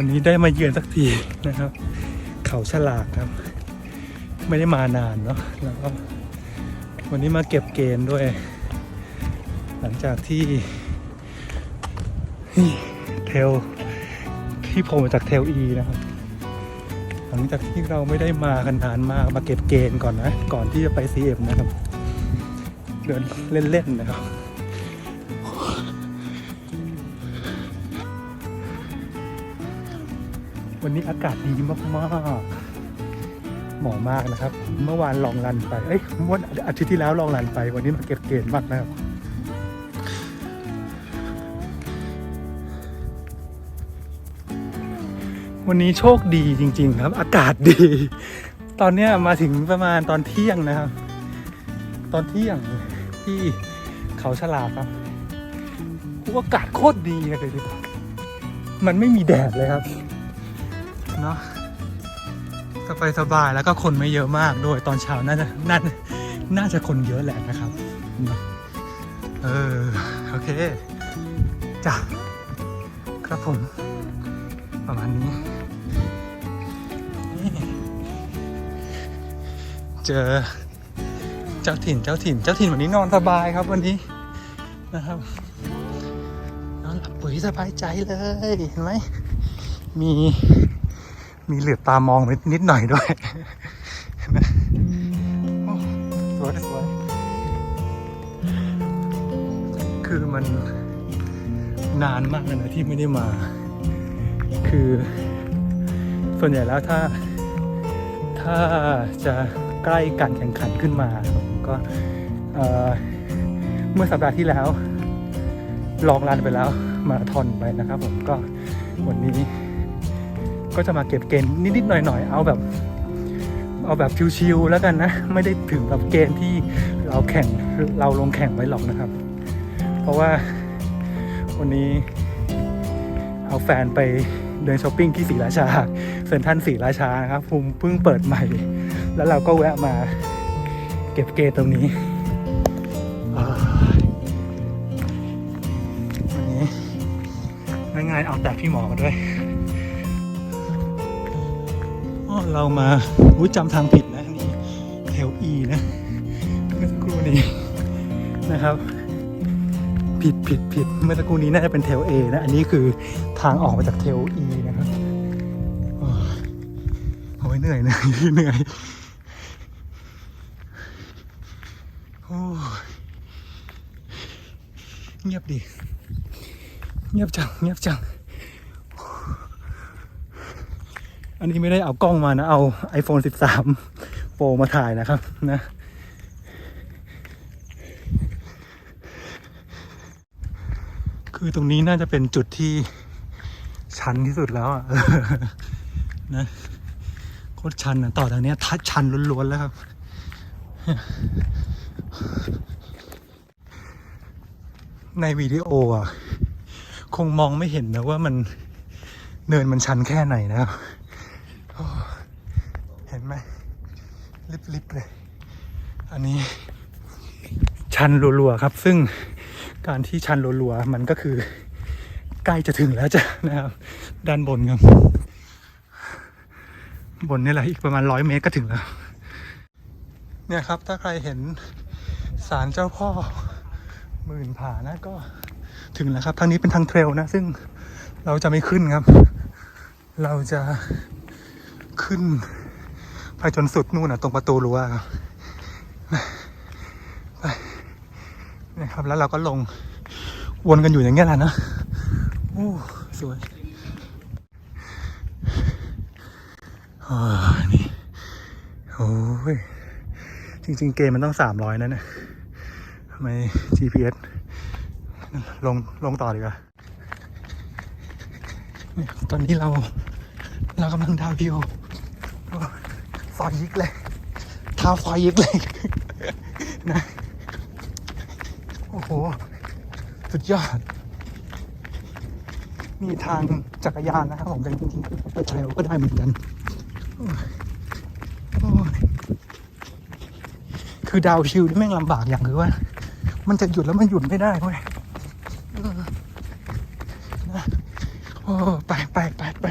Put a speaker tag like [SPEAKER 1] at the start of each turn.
[SPEAKER 1] วันนี้ได้มาเยือนสักทีนะครับ เขาฉลากครับ ไม่ได้มานานเนาะแล้วก็วันนี้มาเก็บเกณฑ์ด้วย หลังจากที่เทลที่โผล่มาจากเทลอีนะครับหลังจากที่เราไม่ได้มากันนานมากมาเก็บเกณฑ์ก่อนนะ ก่อนที่จะไป CM นะครับ เดินเล่นๆนะครับ วันนี้อากาศดีมากๆเหมาะมากนะครับ เมื่อวานลองรันไปเอ้ยเมื่อวันอาทิตย์ที่แล้วลองรันไป วันนี้มาเก็บเกณฑ์มากนะครับวันนี้โชคดีจริง ๆ ครับ อากาศดี ตอนเนี้ยมาถึงประมาณตอนเที่ยงนะครับ ตอนเที่ยงที่เขาฉลากครับอากาศโคตรดีเลยดิมันไม่มีแดดเลยครับ เนาะสบายสบายแล้วก็คนไม่เยอะมากด้วยตอนเช้าน่าจะน่าน่าจะคนเยอะแหละนะครับเอะเออโอเคจ้ะครับผม ประมาณนี้นี่เจอเจ้าถิ่นเจ้าถิ่น เจ้าถิ่นวันนี้นอนสบายครับวันนี้นะครับนอนหลับปุ๋ยสบายใจเลยเห็นไหมมี มีเหลือบตามองนิดนิดหน่อยด้วยสวยสวยคือมันนานมากเลยนะที่ไม่ได้มา คือส่วนใหญ่แล้วถ้า ถ้าจะใกล้การแข่งขันขึ้นมาผมก็เอ่อเมื่อสัปดาห์ที่แล้ว ลองรันไปแล้วมาราธอนไปนะครับผมก็วันนี้ ก็จะมาเก็บเกณฑ์นิดๆหน่อยๆ เอาแบบ เอาแบบชิวๆแล้วกันนะ ไม่ได้ถึงกับเกณฑ์ที่เราแข่งเราลงแข่งไว้หรอกนะครับ เพราะว่าวันนี้เอาแฟนไปเดินช้อปปิ้งที่ศรีราชาเซ็นทรัลศรีราชานะครับภูมิเพิ่งเปิดใหม่ แล้วเราก็แวะมาเก็บเกณฑ์ตรงนี้วันนี้ง่ายๆเอาแต่พี่หมอมาด้วย เรามาอุ้ยจำทางผิดนะนี่แถว E นะเมื่อสักครู่นี้นะครับ ผิดผิดผิดเมื่อสักครู่นี้น่าจะเป็นเทล A นะอันนี้คือทางออกมาจากเทล E นะครับโอ้ยเหนื่อยเหนื่อยเหนื่อยโอ้ยเงียบดิเงียบจังเงียบจัง อันนี้ไม่ได้เอากล้องมานะ เอา iPhone 13 Pro มาถ่ายนะครับนะคือตรงนี้น่าจะเป็นจุดที่ชันที่สุดแล้วอะนะโคตรชันอะต่อจากเนี้ยทัดชันล้วนๆแล้วครับ ในวิดีโออะ คงมองไม่เห็นนะว่ามันเนินมันชันแค่ไหนนะครับ เห็นไหม ลิบๆเลย อันนี้ชันรัวๆครับ ซึ่งการที่ชันรัวๆมันก็คือใกล้จะถึงแล้วจ้ะนะครับ ด้านบนครับบนนี่แหละอีกประมาณร้อยเมตรก็ถึงแล้ว เนี่ยครับถ้าใครเห็นศาลเจ้าพ่อหมื่นผานะก็ถึงแล้วครับ ทางนี้เป็นทางเทรลนะ ซึ่งเราจะไม่ขึ้นครับ เราจะขึ้น ไปจนสุดนู่นนะตรงประตูรั้วครับไปนี่ครับแล้วเราก็ลงวนกันอยู่อย่างเงี้ยแหละนะโอ้สวยอ่านี่โอ้ยจริง ๆ เกมมันต้องสามร้อยนะเนี่ยทำไม GPS ลงลงต่อดีกว่าตอนนี้เรา เรากำลังดาวน์วิว ซอยยิกเลยท้าซอยยิกเลยนะโอ้โห สุดยอด มีทางจักรยานนะครับผมจริงๆไปเทรลก็ได้เหมือนกัน คือดาวชิลนี่แม่งลำบากอย่างคือว่า มันจะหยุดแล้วมันหยุดไม่ได้เว้ยโอ้ไปไปไปไป